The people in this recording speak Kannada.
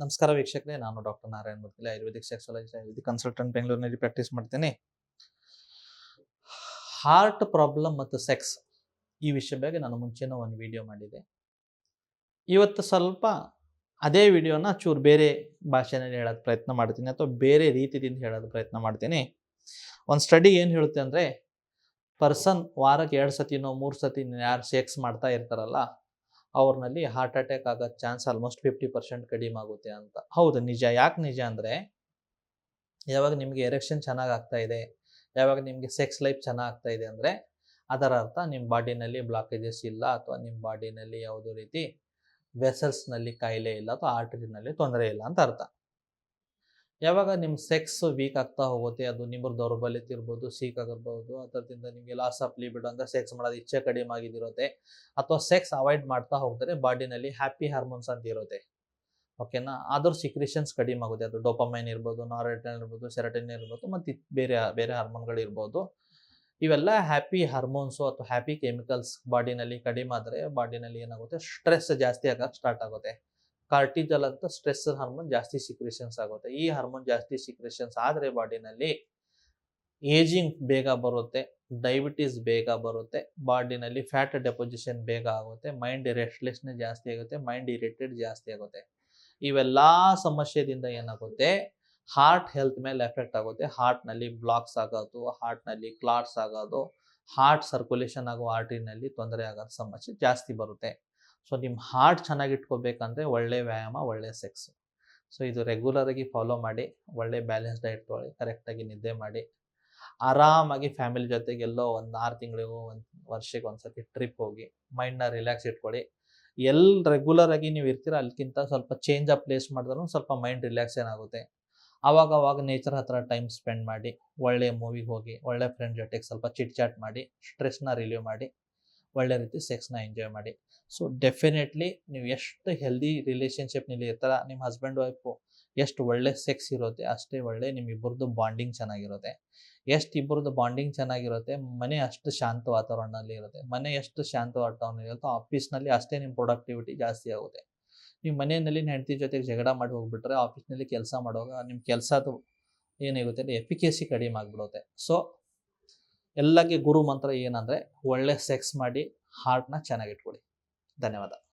ನಮಸ್ಕಾರ ವೀಕ್ಷಕರೇ, ನಾನು doctor Narayana Murthy ayurvedic sexology ayurvedic consultant ಬೆಂಗಳೂರಿನಲ್ಲಿ ಪ್ರಾಕ್ಟೀಸ್ ಮಾಡ್ತೇನೆ. ಹಾರ್ಟ್ ಪ್ರಾಬ್ಲಮ್ ಮತ್ತು ಸೆಕ್ಸ್ ಈ ವಿಷಯ ಬಗ್ಗೆ ನಾನು ಮುಂಚೆನೂ ಒಂದು ವಿಡಿಯೋ ಮಾಡಿದೆ. ಇವತ್ತು ಸ್ವಲ್ಪ ಅದೇ ವಿಡಿಯೋನ ಚೂರು ಬೇರೆ ಭಾಷೆನಲ್ಲಿ ಹೇಳೋದು ಪ್ರಯತ್ನ ಮಾಡ್ತೀನಿ ಅಥವಾ ಬೇರೆ ರೀತಿಯಿಂದ ಹೇಳೋದು ಪ್ರಯತ್ನ ಮಾಡ್ತೀನಿ. ಒಂದು ಸ್ಟಡಿ ಏನು ಹೇಳುತ್ತೆ ಅಂದರೆ ಪರ್ಸನ್ ವಾರಕ್ಕೆ ಎರಡು ಸತಿನೋ ಮೂರು ಸತಿ ಯಾರು ಸೆಕ್ಸ್ ಮಾಡ್ತಾ ಇರ್ತಾರಲ್ಲ ಅವ್ರನಲ್ಲಿ ಹಾರ್ಟ್ ಅಟ್ಯಾಕ್ ಆಗೋ ಚಾನ್ಸ್ ಆಲ್ಮೋಸ್ಟ್ ಫಿಫ್ಟಿ ಪರ್ಸೆಂಟ್ ಕಡಿಮೆ ಆಗುತ್ತೆ ಅಂತ. ಹೌದು, ನಿಜ. ಯಾಕೆ ನಿಜ ಅಂದರೆ, ಯಾವಾಗ ನಿಮಗೆ ಎರೆಕ್ಷನ್ ಚೆನ್ನಾಗಿ ಆಗ್ತಾ ಇದೆ, ಯಾವಾಗ ನಿಮಗೆ ಸೆಕ್ಸ್ ಲೈಫ್ ಚೆನ್ನಾಗಿ ಆಗ್ತಾ ಇದೆ ಅಂದರೆ, ಅದರ ಅರ್ಥ ನಿಮ್ಮ ಬಾಡಿನಲ್ಲಿ ಬ್ಲಾಕೇಜಸ್ ಇಲ್ಲ ಅಥವಾ ನಿಮ್ಮ ಬಾಡಿನಲ್ಲಿ ಯಾವುದೋ ರೀತಿ ವೆಸಲ್ಸ್ನಲ್ಲಿ ಕಾಯಿಲೆ ಇಲ್ಲ ಅಥವಾ ಆರ್ಟರಿನಲ್ಲಿ ತೊಂದರೆ ಇಲ್ಲ ಅಂತ ಅರ್ಥ. ಯಾವಾಗ ನಿಮ್ಮ ಸೆಕ್ಸ್ ವೀಕ್ ಆಗ್ತಾ ಹೋಗುತ್ತೆ, ಅದು ನಿಮ್ಮ ದೌರ್ಬಲ್ಯತೆ ಇರ್ಬೋದು ಸೀಕ್ ಆಗಿರ್ಬೋದು ಅದರಿಂದ ನಿಮಗೆ ಲಾಸ್ ಆಫ್ ಲಿಬಿಡ್ ಅಂದರೆ ಸೆಕ್ಸ್ ಮಾಡೋದು ಇಚ್ಛೆ ಕಡಿಮೆ ಆಗಿದಿರುತ್ತೆ. ಅಥವಾ ಸೆಕ್ಸ್ ಅವಾಯ್ಡ್ ಮಾಡ್ತಾ ಹೋಗ್ತಾರೆ ಬಾಡಿನಲ್ಲಿ ಹ್ಯಾಪಿ ಹಾರ್ಮೋನ್ಸ್ ಅಂತ ಇರುತ್ತೆ. ಓಕೆನಾ ಅದ್ರ ಸಿಕ್ರೇಷನ್ಸ್ ಕಡಿಮೆ ಆಗುತ್ತೆ. ಅದು ಡೋಪಮೈನ್ ಇರ್ಬೋದು ನಾರೆಟನ್ ಇರ್ಬೋದು ಸೆರಟಿನ್ ಇರ್ಬೋದು, ಮತ್ತು ಬೇರೆ ಬೇರೆ ಹಾರ್ಮೋನ್ಗಳು ಇರ್ಬೋದು. ಇವೆಲ್ಲ ಹ್ಯಾಪಿ ಹಾರ್ಮೋನ್ಸು ಅಥವಾ ಹ್ಯಾಪಿ ಕೆಮಿಕಲ್ಸ್ ಬಾಡಿನಲ್ಲಿ ಕಡಿಮೆ ಆದರೆ ಬಾಡಿನಲ್ಲಿ ಏನಾಗುತ್ತೆ? ಸ್ಟ್ರೆಸ್ ಜಾಸ್ತಿ ಆಗೋಕ್ಕೆ ಸ್ಟಾರ್ಟ್ ಆಗುತ್ತೆ. ಕಾರ್ಟಿಜಲ್ ಅಂತ ಸ್ಟ್ರೆಸ್ ಹಾರ್ಮೋನ್ ಜಾಸ್ತಿ ಸಿಕ್ರೇಷನ್ಸ್ ಆಗುತ್ತೆ. ಈ ಹಾರ್ಮೋನ್ ಜಾಸ್ತಿ ಸಿಕ್ರೇಷನ್ಸ್ ಆದರೆ ಬಾಡಿನಲ್ಲಿ ಏಜಿಂಗ್ ಬೇಗ ಬರುತ್ತೆ ಡಯಾಬಿಟೀಸ್ ಬೇಗ ಬರುತ್ತೆ ಬಾಡಿನಲ್ಲಿ ಫ್ಯಾಟ್ ಡೆಪೊಸಿಷನ್ ಬೇಗ ಆಗುತ್ತೆ ಮೈಂಡ್ ರೆಸ್ಟ್ಲೆಸ್ನೆಸ್ ಜಾಸ್ತಿ ಆಗುತ್ತೆ ಮೈಂಡ್ ಇರಿಟೇಟ್ ಜಾಸ್ತಿ ಆಗುತ್ತೆ. ಇವೆಲ್ಲ ಸಮಸ್ಯೆದಿಂದ ಏನಾಗುತ್ತೆ? ಹಾರ್ಟ್ ಹೆಲ್ತ್ ಮೇಲೆ ಎಫೆಕ್ಟ್ ಆಗುತ್ತೆ. ಹಾರ್ಟ್ನಲ್ಲಿ ಬ್ಲಾಕ್ಸ್ ಆಗೋದು ಹಾರ್ಟ್ನಲ್ಲಿ ಕ್ಲಾಟ್ಸ್ ಆಗೋದು ಹಾರ್ಟ್ ಸರ್ಕ್ಯುಲೇಷನ್ ಆಗೋ ಆರ್ಟ್ರಿನಲ್ಲಿ ತೊಂದರೆ ಆಗೋದು ಸಮಸ್ಯೆ ಜಾಸ್ತಿ ಬರುತ್ತೆ. ಸೊ ನಿಮ್ಮ ಹಾರ್ಟ್ ಚೆನ್ನಾಗಿ ಇಟ್ಕೋಬೇಕಂದ್ರೆ ಒಳ್ಳೆ ವ್ಯಾಯಾಮ, ಒಳ್ಳೆ ಸೆಕ್ಸ್ ಸೊ ಇದು ರೆಗ್ಯುಲರಾಗಿ ಫಾಲೋ ಮಾಡಿ, ಒಳ್ಳೆ ಬ್ಯಾಲೆನ್ಸ್ ಡೈಟ್ ತೊಗೊಳ್ಳಿ ಕರೆಕ್ಟಾಗಿ ನಿದ್ದೆ ಮಾಡಿ. ಆರಾಮಾಗಿ ಫ್ಯಾಮಿಲಿ ಜೊತೆಗೆಲ್ಲೋ ಒಂದು ಆರು ತಿಂಗಳಿಗೂ ಒಂದು ವರ್ಷಕ್ಕೆ ಒಂದ್ಸತಿ ಟ್ರಿಪ್ ಹೋಗಿ ಮೈಂಡ್ನ ರಿಲ್ಯಾಕ್ಸ್ ಇಟ್ಕೊಳ್ಳಿ ಎಲ್ಲಿ ರೆಗ್ಯುಲರ್ ಆಗಿ ನೀವು ಇರ್ತೀರ ಅಲ್ಲಿಗಿಂತ ಸ್ವಲ್ಪ ಚೇಂಜ್ ಆಫ್ ಪ್ಲೇಸ್ ಮಾಡಿದ್ರೂ ಸ್ವಲ್ಪ ಮೈಂಡ್ ರಿಲ್ಯಾಕ್ಸ್ ಏನಾಗುತ್ತೆ. ಆವಾಗ ಅವಾಗ ನೇಚರ್ ಹತ್ರ ಟೈಮ್ ಸ್ಪೆಂಡ್ ಮಾಡಿ, ಒಳ್ಳೆ ಮೂವಿಗೆ ಹೋಗಿ, ಒಳ್ಳೆ ಫ್ರೆಂಡ್ ಜೊತೆಗೆ ಸ್ವಲ್ಪ ಚಿಟ್ ಚಾಟ್ ಮಾಡಿ ಸ್ಟ್ರೆಸ್ನ ರಿಲೀವ್ ಮಾಡಿ. ಒಳ್ಳೆ ರೀತಿ ಸೆಕ್ಸ್ನ ಎಂಜಾಯ್ ಮಾಡಿ. ಸೊ ಡೆಫಿನೆಟ್ಲಿ ನೀವು ಎಷ್ಟು ಹೆಲ್ದಿ ರಿಲೇಷನ್ಶಿಪ್ನಲ್ಲಿ ಇರ್ತಾರ, ನಿಮ್ಮ ಹಸ್ಬೆಂಡ್ ವೈಫು ಎಷ್ಟು ಒಳ್ಳೆ ಸೆಕ್ಸ್ ಇರುತ್ತೆ, ಅಷ್ಟೇ ಒಳ್ಳೆ ನಿಮ್ಮಿಬ್ಬರದ್ದು ಬಾಂಡಿಂಗ್ ಚೆನ್ನಾಗಿರುತ್ತೆ. ಎಷ್ಟು ಇಬ್ಬರದ್ದು ಬಾಂಡಿಂಗ್ ಚೆನ್ನಾಗಿರುತ್ತೆ, ಮನೆ ಅಷ್ಟು ಶಾಂತ ವಾತಾವರಣದಲ್ಲಿ ಇರುತ್ತೆ. ಮನೆ ಎಷ್ಟು ಶಾಂತ ವಾತಾವರಣ ಇರುತ್ತೋ ಆಫೀಸ್ನಲ್ಲಿ ಅಷ್ಟೇ ನಿಮ್ಮ ಪ್ರೊಡಕ್ಟಿವಿಟಿ ಜಾಸ್ತಿ ಆಗುತ್ತೆ. ನೀವು ಮನೆಯಲ್ಲಿ ಹೆಂಡತಿ ಜೊತೆಗೆ ಜಗಳ ಮಾಡಿ ಹೋಗ್ಬಿಟ್ರೆ ಆಫೀಸ್ನಲ್ಲಿ ಕೆಲಸ ಮಾಡುವಾಗ ನಿಮ್ಮ ಕೆಲಸದ ಏನಾಗುತ್ತೆ ಎಫಿಕೇಸಿ ಕಡಿಮೆ ಆಗಿಬಿಡುತ್ತೆ. ಸೊ ಎಲ್ಲಕ್ಕೆ ಗುರು ಮಂತ್ರ ಏನಂದರೆ ಒಳ್ಳೆ ಸೆಕ್ಸ್ ಮಾಡಿ ಹಾರ್ಟ್ನ ಚೆನ್ನಾಗಿಟ್ಕೊಳ್ಳಿ ಧನ್ಯವಾದ.